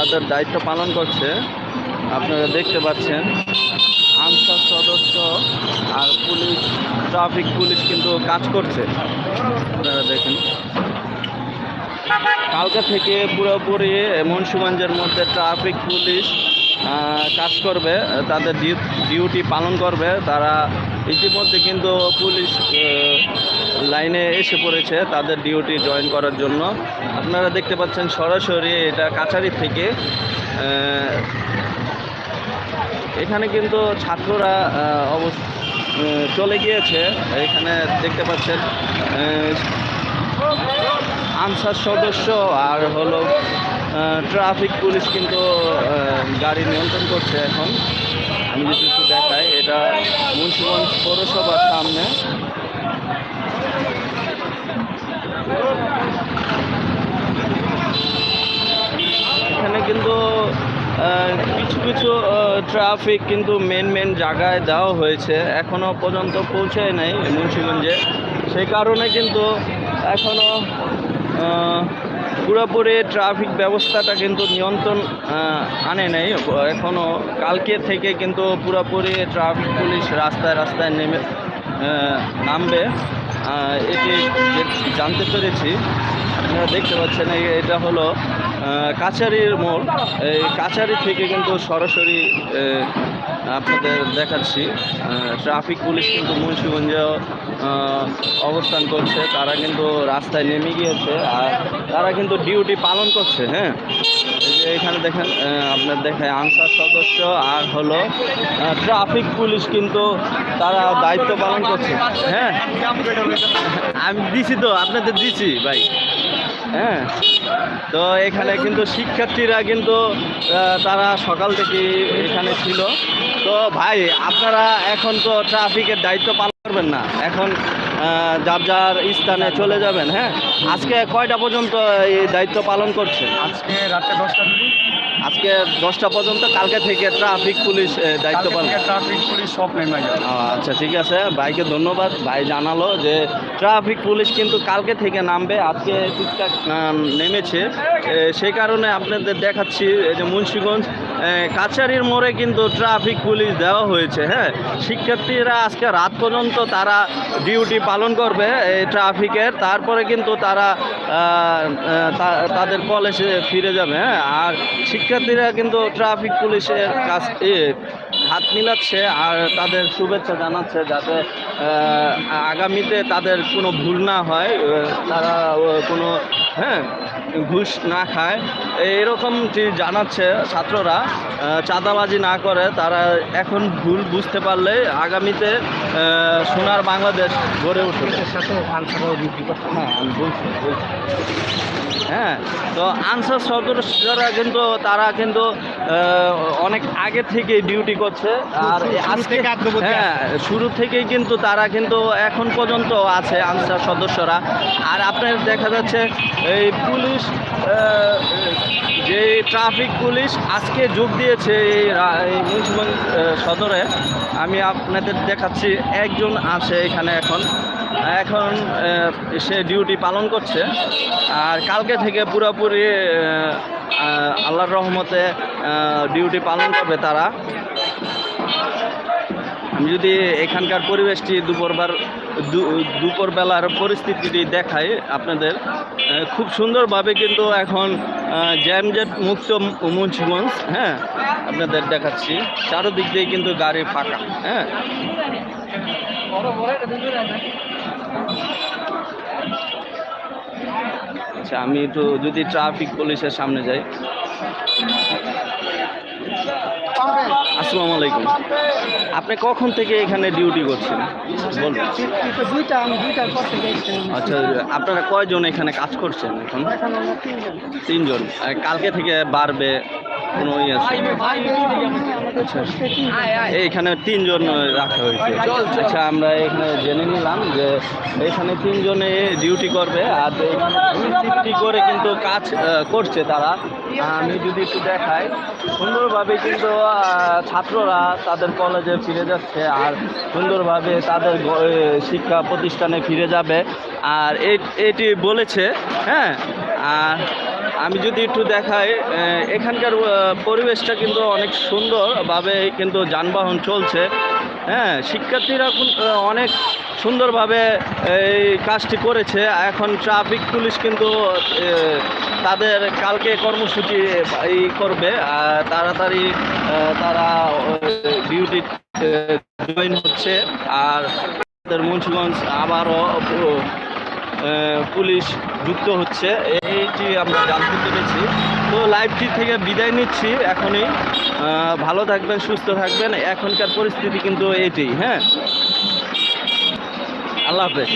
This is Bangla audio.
তাদের দায়িত্ব পালন করছে। আপনারা দেখতে পাচ্ছেন, আনসার সদস্য আর পুলিশ, ট্রাফিক পুলিশ কিন্তু কাজ করছে। আপনারা দেখেন। কালকা থেকে পুরোপুরি মুন্সিগঞ্জের মধ্যে ট্রাফিক পুলিশ কাজ করবে, তাদের ডিউ- ডিউটি পালন করবে। তারা ইতিমধ্যে কিন্তু পুলিশ লাইনে এসে পড়েছে তাদের ডিউটি জয়েন করার জন্য। আপনারা দেখতে পাচ্ছেন সরাসরি এটা কাছারি থেকে এখানে কিন্তু ছাত্ররা আহ, অবস- আহ, চলে গিয়েছে। এখানে দেখতে পাচ্ছেন আনসার সদস্য আর হলো ট্রাফিক পুলিশ কিন্তু গাড়ি নিয়ন্ত্রণ করছে এখন। আমি যদি একটু দেখাই, এটা মুন্সিগঞ্জ পৌরসভার সামনে। এখানে কিন্তু কিছু কিছু ট্রাফিক কিন্তু মেন মেন জায়গায় দেওয়া হয়েছে। এখনও পর্যন্ত পৌঁছায় নাই মুন্সিগঞ্জে। সেই কারণে কিন্তু এখনও পুরোপুরি ট্রাফিক ব্যবস্থাটা কিন্তু নিয়ন্ত্রণ আনে নাই। এখনও কালকে থেকে কিন্তু পুরোপুরি ট্রাফিক পুলিশ রাস্তায় রাস্তায় নেমে নামবে। এটি জানতে পেরেছি, আপনারা দেখতে পাচ্ছেন এটা হলো কাছারির মোড়। এই কাছারি থেকে কিন্তু সরাসরি আপনাদের দেখাচ্ছি। ট্রাফিক পুলিশ কিন্তু মুন্সিগঞ্জে অবস্থান করছে। তারা কিন্তু রাস্তায় নেমে গিয়েছে আর তারা কিন্তু ডিউটি পালন করছে হ্যাঁ? এখানে দেখেন আপনার দেখায় আনসার সদস্য আর হলো ট্রাফিক পুলিশ কিন্তু তারা দায়িত্ব পালন করছে হ্যাঁ? আমি দিছি তো, আপনাদের দিছি, ভাই। হ্যাঁ। তো এখানে কিন্তু শিক্ষার্থীরা কিন্তু তারা সকাল থেকে এখানে ছিল। তো ভাই, আপনারা এখন তো ট্রাফিকের দায়িত্ব পালন করবেন না। এখন যার যার স্থানে চলে যাবেন হ্যাঁ? আজকে কয়টা পর্যন্ত এই দায়িত্ব পালন করছেন? আজকে রাতে দশটা আজকে দশটা পর্যন্ত কালকে থেকে ট্রাফিক পুলিশ দায়িত্ব পালন ট্রাফিক পুলিশ সব নেমে আচ্ছা ঠিক আছে। ভাইকে ধন্যবাদ। ভাই জানালো যে ট্রাফিক পুলিশ কিন্তু কালকে থেকে নামবে। আজকে ঠিকঠাক নেমেছে। সেই কারণে আপনাদের দেখাচ্ছি এই যে মুন্সিগঞ্জ কাছারির মোড়ে কিন্তু ট্রাফিক পুলিশ দেওয়া হয়েছে হ্যাঁ? শিক্ষার্থীরা আজকে রাত পর্যন্ত তারা ডিউটি পালন করবে এই ট্রাফিকের, তারপরে কিন্তু তারা তাদের কলেজে ফিরে যাবে হ্যাঁ? আর শিক্ষার্থীরা কিন্তু ট্রাফিক পুলিশের কাছ হাত মিলাচ্ছে আর তাদের শুভেচ্ছা জানাচ্ছে যাতে আগামীতে তাদের কোনো ভুল না হয় তারা কোনো হ্যাঁ ঘুষ না খায়। এরকম যে জানাচ্ছে ছাত্ররা চাঁদাবাজি না করে তারা এখন ভুল বুঝতে পারলে আগামীতে সোনার বাংলাদেশ গড়ে উঠবে। হ্যাঁ আমি বলছি বলছি। হ্যাঁ তো আনসার সদস্যরা কিন্তু তারা কিন্তু অনেক আগে থেকে ডিউটি করছে। আর শুরু আজকে হ্যাঁ শুরু থেকেই কিন্তু তারা কিন্তু এখন পর্যন্ত আছে আনসার সদস্যরা। আর আপনার দেখা যাচ্ছে এই পুলিশ যে ট্রাফিক পুলিশ আজকে যোগ দিয়েছে এই মুন্সিগঞ্জ সদরে। আমি আপনাদের দেখাচ্ছি একজন আছে এখানে এখন। এখন সে ডিউটি পালন করছে। আর কালকে থেকে পুরোপুরি আল্লাহর রহমতে ডিউটি পালন করবে তারা। আমি যদি এখানকার পরিবেশটি দুপুরবার দুপুরবেলার পরিস্থিতিটি দেখাই আপনাদের খুব সুন্দরভাবে কিন্তু এখন জ্যামজেট মুক্ত মুন্সিগঞ্জ হ্যাঁ আপনাদের দেখাচ্ছি। চারোদিক দিয়ে কিন্তু গাড়ি ফাঁকা হ্যাঁ। আচ্ছা আমি একটু যদি ট্রাফিক পুলিশের সামনে যাই। আসসালামু আলাইকুম। আপনি কখন থেকে এখানে ডিউটি করছেন? বলুন। আচ্ছা আপনারা কয়জন এখানে কাজ করছেন এখন? এখন তিনজন। কালকে থেকে বাড়বে কোনো ইয়ে আছে? আচ্ছা। এইখানে তিনজন রাখা হয়েছে। আচ্ছা আমরা এখানে জেনে নিলাম যে এখানে তিনজনে ডিউটি করবে আর এখানে করে কিন্তু কাজ করছে তারা। আমি যদি একটু দেখাই, সুন্দরভাবে কিন্তু ছাত্ররা তাদের কলেজে ফিরে যাচ্ছে আর সুন্দরভাবে তাদের শিক্ষা প্রতিষ্ঠানে ফিরে যাবে। আর এটি বলেছে হ্যাঁ? আর আমি যদি একটু দেখাই এখানকার পরিবেশটা কিন্তু অনেক সুন্দরভাবে কিন্তু যানবাহন চলছে। হ্যাঁ শিক্ষার্থীরা অনেক সুন্দরভাবে এই কাজটি করেছে। এখন ট্রাফিক পুলিশ কিন্তু তাদের কালকে কর্মসূচি এই করবে তাড়াতাড়ি তারা ডিউটি জয়েন হচ্ছে, আর আমাদের মুন্সিগঞ্জ আবারও পুলিশ যুক্ত হচ্ছে। এইটি আমরা জানতে পেরেছি। তো লাইভটি থেকে বিদায় নিচ্ছি এখনই। ভালো থাকবেন, সুস্থ থাকবেন। এখনকার পরিস্থিতি কিন্তু এইটি হ্যাঁ? আল্লাহ হাফেজ।